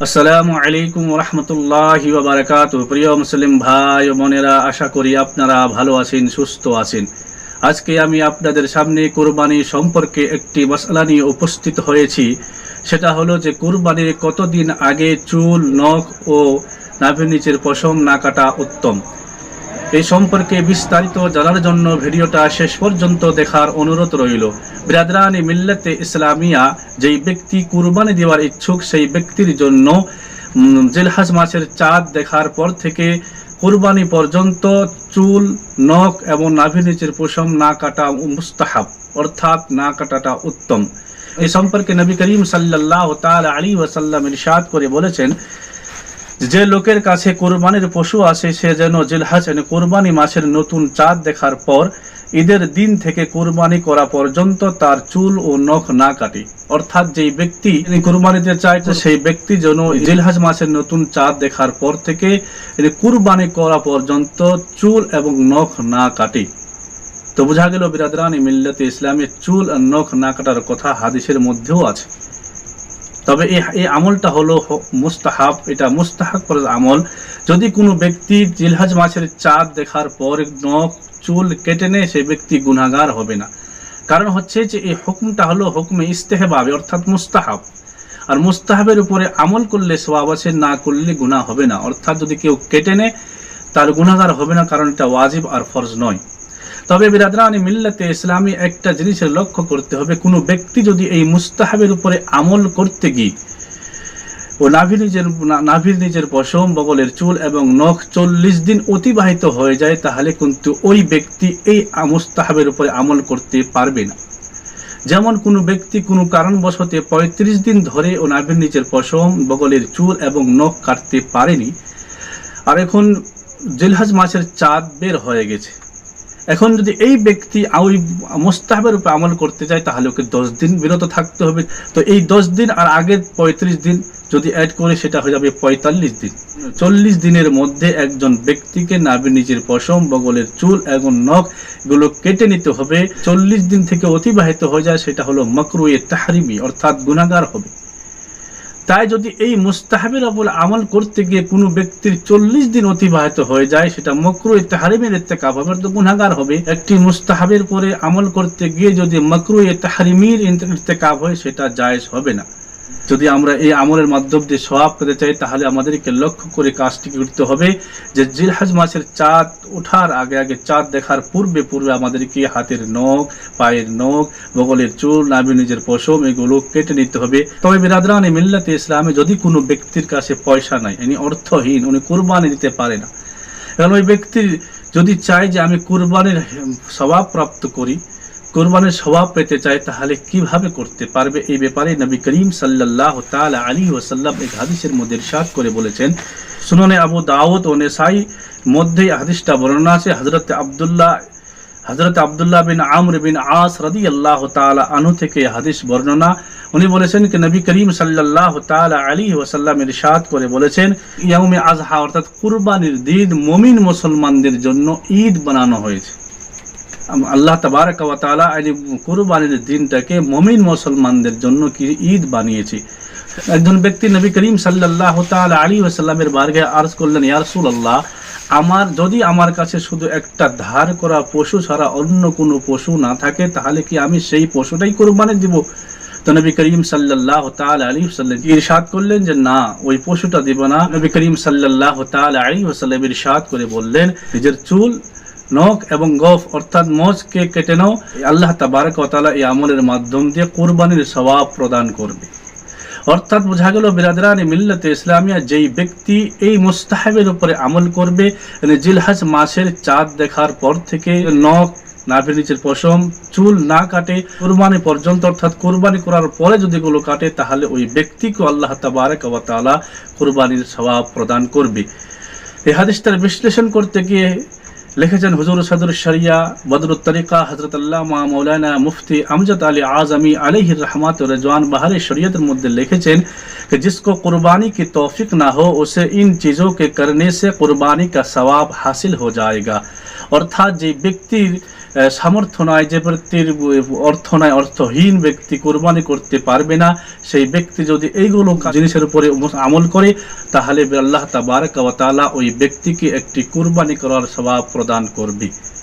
আসসালামু আলাইকুম রহমতুল্লাহ বারাকাত প্রিয় মুসলিম ভাই ও বোনেরা, আশা করি আপনারা ভালো আছেন, সুস্থ আছেন। আজকে আমি আপনাদের সামনে কোরবানি সম্পর্কে একটি মশলা নিয়ে উপস্থিত হয়েছি। সেটা হলো যে কোরবানির কতদিন আগে চুল, নখ ও নাভির নিচের পশম না কাটা উত্তম? এই সম্পর্কে বিস্তারিত জানার জন্য ভিডিওটা শেষ পর্যন্ত দেখার অনুরোধ রইল। বিরাদরানি মিল্লাতে ইসলামিয়া যেই ব্যক্তি কুরবানি দেওয়ার ইচ্ছুক, সেই ব্যক্তির জন্য জিলহাজ মাসের চাঁদ দেখার পর থেকে কুরবানি পর্যন্ত চুল, নখ এবং নাভি নিচের পশম না কাটা মুস্তাহাব, অর্থাৎ না কাটাটা উত্তম। এই সম্পর্কে নবী করিম সাল্লাহ তাল আলী ওয়াসাল্লাম ইরশাদ করে বলেছেন যে লোকের কাছে কোরবানির পশু আসে, সে যেন জিলহাজ কোরবানি মাসের নতুন চাঁদ দেখার পর, ঈদের দিন থেকে কোরবানি করা পর্যন্ত তার চুল ও নখ না কাটে। অর্থাৎ যেই ব্যক্তি কোরবানিতে চায় সেই ব্যক্তি যেন জিলহাজ মাসের নতুন চাঁদ দেখার পর থেকে কুরবানি করা পর্যন্ত চুল এবং নখ না কাটে। তো বোঝা গেল, বিরাদরানি মিল্লাতে ইসলামের চুল আর নখ না কাটার কথা হাদিসের মধ্যেও আছে। তবে এই আমলটা হলো মুস্তাহাব, এটা মুস্তাহাব করার আমল। যদি কোনো ব্যক্তি জিলহাজ মাসের চাঁদ দেখার পর নখ, চুল কেটে নেয় সেই ব্যক্তি গুনাহগার হবে না। কারণ হচ্ছে যে এই হুকুমটা হলো হুকুমে ইস্তেহবাবে, অর্থাৎ মুস্তাহাব। আর মুস্তাহাবের উপরে আমল করলে সবাব আছে, না করলে গুনাহ হবে না। অর্থাৎ যদি কেউ কেটে নেয়, তার গুণাগার হবে না, কারণ এটা ওয়াজিব আর ফরজ নয়। তবে বিরাদরানি মিল্লাতে ইসলামী একটা জিনিসের লক্ষ্য করতে হবে। কোনো ব্যক্তি যদি এই মুস্তাহাবের উপরে আমল করতে গিয়ে ও নাভির নিজের নাভির নিজের পশম, বগলের চুল এবং নখ চল্লিশ দিন অতিবাহিত হয়ে যায়, তাহলে কিন্তু ওই ব্যক্তি এই মুস্তাহাবের উপরে আমল করতে পারবে না। যেমন কোনো ব্যক্তি কোনো কারণবশতে পঁয়ত্রিশ দিন ধরে ও নাভির নিচের পশম, বগলের চুল এবং নখ কাটতে পারেনি। আর এখন জেলহাজ মাসের চাঁদ বের হয়ে গেছে। এখন যদি এই ব্যক্তি ওই মোস্তাহাবের উপর আমল করতে চায় তাহলে ওকে দশ দিন বিরত থাকতে হবে। তো এই দশ দিন আর আগের পঁয়ত্রিশ দিন যদি অ্যাড করে, সেটা হয়ে যাবে পঁয়তাল্লিশ দিন। চল্লিশ দিনের মধ্যে একজন ব্যক্তিকে নাভির নিজের পশম, বগলের চুল এবং নখ এগুলো কেটে নিতে হবে। চল্লিশ দিন থেকে অতিবাহিত হয়ে যায়, সেটা হলো মকরুয়ে তাহারিমি অর্থাৎ গুণাগার হবে। তাই যদি এই মুস্তাহাবের আবুল আমল করতে গিয়ে কোনো ব্যক্তির চল্লিশ দিন অতিবাহিত হয়ে যায়, সেটা মকরু তাহারিমের ইত্তেকাব হবে তো গুণাগার হবে। একটি মুস্তাহাবের পরে আমল করতে গিয়ে যদি মকরু তাহারিমির ইত্তেকাব হয়, সেটা জায়েজ হবে না। যদি আমরা এই আমলের মাধ্যম দিয়ে সওয়াব পেতে চাই, তাহলে আমাদেরকে লক্ষ্য করে কাজটি করতে হবে যে জিলহাজ মাসের চাঁদ ওঠার আগে আগে চাঁদ দেখার পূর্বে পূর্বে আমাদেরকে হাতের নখ, পায়ের নখ, বগলের চুল, নাভি নিজের পশম, এগুলো কেটে নিতে হবে। তবে বিরাদরান মিল্লাতে ইসলামে যদি কোনো ব্যক্তির কাছে পয়সা নাই, ইনি অর্থহীন, উনি কোরবানি দিতে পারে না। কারণ ওই ব্যক্তির যদি চাই যে আমি কোরবানির স্বভাব প্রাপ্ত করি কোরবানির স্বভাব পেতে চায়, তাহলে কীভাবে করতে পারবে? এই ব্যাপারে নবী করিম সাল্লাহ তালা আলী ওসাল্লাম এক হাদিসের মধ্যে ইরশাদ করে বলেছেন, সুননে আবু দাউদ ও নেসাই মধ্যে হাদিসটা বর্ণনা আছে হজরত আবদুল্লাহ হজরত আবদুল্লাহ বিন আমর বিন আস রদি আল্লাহ তালা আনু থেকে হাদিস বর্ণনা। উনি বলেছেন কি, নবী করিম সাল্লাহ তালা আলী ওসাল্লাম ইরশাদ করে বলেছেন, ইয়াউমে আজহা অর্থাৎ কুরবানির দিন মমিন মুসলমানদের জন্য ঈদ বানানো হয়েছে। আল্লাহ তাবারক তাআলা এই কুরবানির দিনটাকে মমিন মুসলমানদের জন্য কি ঈদ বানিয়েছে। একজন ব্যক্তি নবী করিম সাল্লাল্লাহু তাআলা আলাইহি ওয়াসাল্লামের বারগে আরজ করলেন, ইয়া রাসূলুল্লাহ, আমার যদি আমার কাছে শুধু একটা ধার করা পশু ছাড়া অন্য কোনো পশু না থাকে, তাহলে কি আমি সেই পশুটাই কোরবানি দিব? তো নবী করিম সাল্লাহ তাল আলী সাল্লাম ইরশাদ করলেন যে, না, ওই পশুটা দিব না। নবী করিম সাল্লাহ তাল আলী ওসাল্লাম ইরশাদ করে বললেন, নিজের চুল নখ এবং গফ, অর্থাৎ মজকে কেটে নাও। আল্লাহ তাবারক তাআলা এই আমলের মাধ্যম দিয়ে কোরবানির সওয়াব প্রদান করবে। অর্থাৎ বোঝা গেল বিরাদরানি মিল্লাতে ইসলামিয়া যেই ব্যক্তি এই মুস্তাহাবের উপরে আমল করবে মানে জিলহাজ মাসের চাঁদ দেখার পর থেকে নখ, নাভির নিচের পশম, চুল না কাটে, কোরবানি পর্যন্ত, অর্থাৎ কোরবানি করার পরে যদি এগুলো কাটে, তাহলে ওই ব্যক্তিকে আল্লাহ তাবারক তাআলা কোরবানির সওয়াব প্রদান করবে। এই হাদিসটার বিশ্লেষণ করতে গিয়ে লিখেছেন حضور صدر শরিয়া বদর حضرت اللہ আল্লামা مولانا مفتی امجد علی عظمی علیہ رحمات رضوان بہر شریعت مدد لکھیں کہ جس کو قربانی کی توفیق نہ ہو، اسے ان چیزوں کے کرنے سے قربانی کا ثواب حاصل ہو جائے گا۔ اور تھا جی بکتی সামর্থ্য নয় যে ব্যক্তির অর্থ নয় অর্থহীন ব্যক্তি কোরবানি করতে পারবে না, সেই ব্যক্তি যদি এইগুলো জিনিসের উপরে আমল করে, তাহলে আল্লাহ তাবারকালা ওই ব্যক্তিকে একটি কোরবানি করার স্বভাব প্রদান করবে।